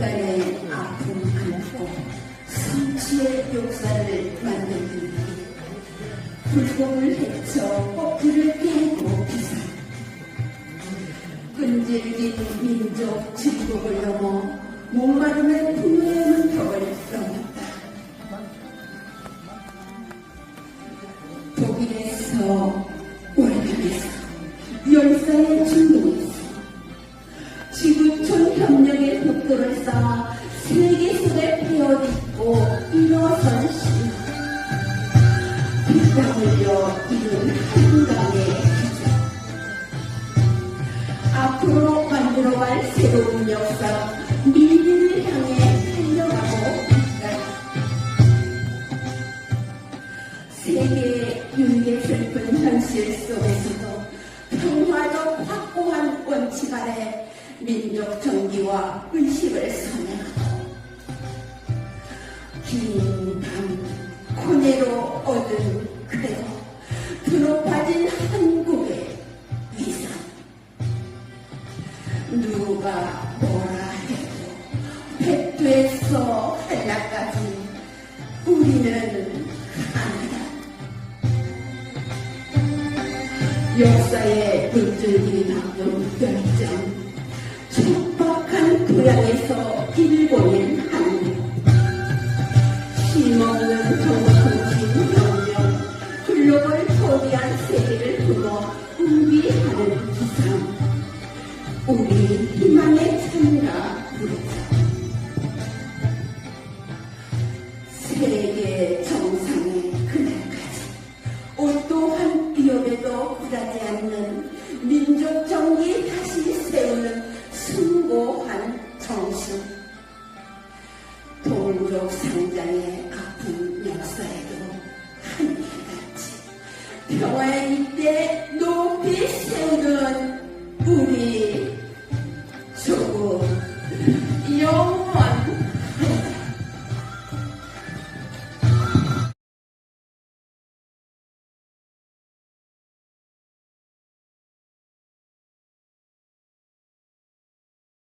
인간의 아픔 안고 성취의 역사를 만듭니다. 불공을 헤쳐 꼬풀을 깨고 기사 끈질긴 민족 진국을 넘어 목마름의 분노의 문턱을 넘었다. 독일에서 월급에서 열사의 주목에서 지구촌 협력 쌓아 세계 속에 베어딛고 일어선 신화 피땀 흘려 이룬 한강의 기적 앞으로 만들어갈 새로운 역사 미래를 향해 달려가고 있다. 세계의 윤계 슬픈 현실 속에서도 평화적 확고한 원칙 아래 민족 정기와 의식 긴밤 코네로 얻은 그대로 드높아진 한국의 위상 누가 뭐라 해도 백두에서 한라까지 우리는 하나다. 역사의 물줄기 바꾼 결정 촉박한 고향에서 일본인 글로벌 거대한 세계를 품어 우비하는 기상 우리 희망의 찬가 부르자. 세계 정상의 그날까지 어떠한 위협에도 굴하지 않는 민족 정기 다시 세우는 숭고한 정신 동족 상장의 평화의 이때 높이 세우는 우리 조국.